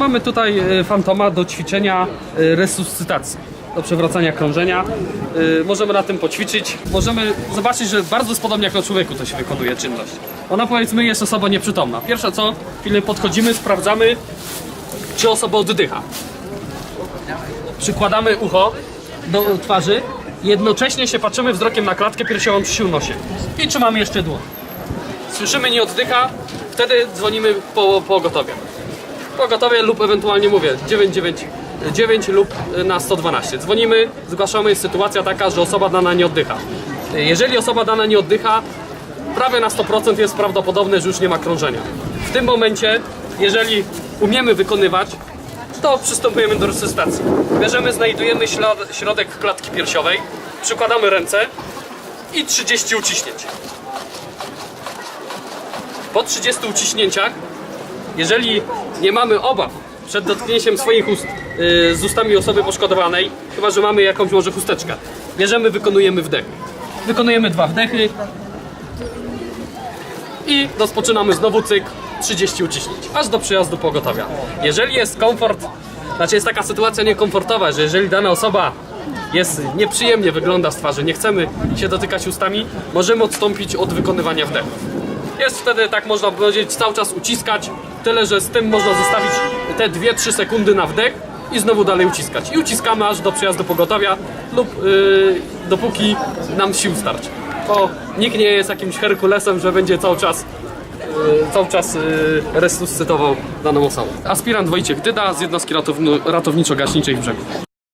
Mamy tutaj e, fantoma do ćwiczenia e, resuscytacji, do przewracania krążenia. E, Możemy na tym poćwiczyć. Możemy zobaczyć, że bardzo podobnie jak na człowieku to się wykonuje czynność. Ona powiedzmy jest osoba nieprzytomna. Pierwsze co, chwilę podchodzimy, sprawdzamy, czy osoba oddycha. Przykładamy ucho do twarzy, jednocześnie się patrzymy wzrokiem na klatkę piersiową przy nosie i trzymamy jeszcze dłoń. Słyszymy nie oddycha, wtedy dzwonimy po pogotowie. Pogotowie lub ewentualnie mówię 999 lub na 112. Dzwonimy, zgłaszamy, jest sytuacja taka, że osoba dana nie oddycha. Jeżeli osoba dana nie oddycha, prawie na 100% jest prawdopodobne, że już nie ma krążenia. W tym momencie, jeżeli umiemy wykonywać, to przystępujemy do resuscytacji. Bierzemy, znajdujemy ślad- środek klatki piersiowej, przykładamy ręce i 30 uciśnięć. Po 30 uciśnięciach, jeżeli nie mamy obaw przed dotknięciem swoich ust yy, z ustami osoby poszkodowanej, chyba że mamy jakąś może chusteczkę, bierzemy, wykonujemy wdech. Wykonujemy dwa wdechy i rozpoczynamy znowu cykl 30 uciśnięć, aż do przyjazdu pogotowia. Jeżeli jest komfort, znaczy jest taka sytuacja niekomfortowa, że jeżeli dana osoba jest nieprzyjemnie wygląda z twarzy, nie chcemy się dotykać ustami, możemy odstąpić od wykonywania wdechów. Jest wtedy, tak można powiedzieć, cały czas uciskać, tyle że z tym można zostawić te 2-3 sekundy na wdech i znowu dalej uciskać. I uciskamy aż do przyjazdu pogotowia lub yy, dopóki nam sił starczy. Bo nikt nie jest jakimś Herkulesem, że będzie cały czas yy, cały czas yy, resuscytował daną osobę. Aspirant Wojciech Dyda z jednostki ratowniczo-gaśniczej w brzegu.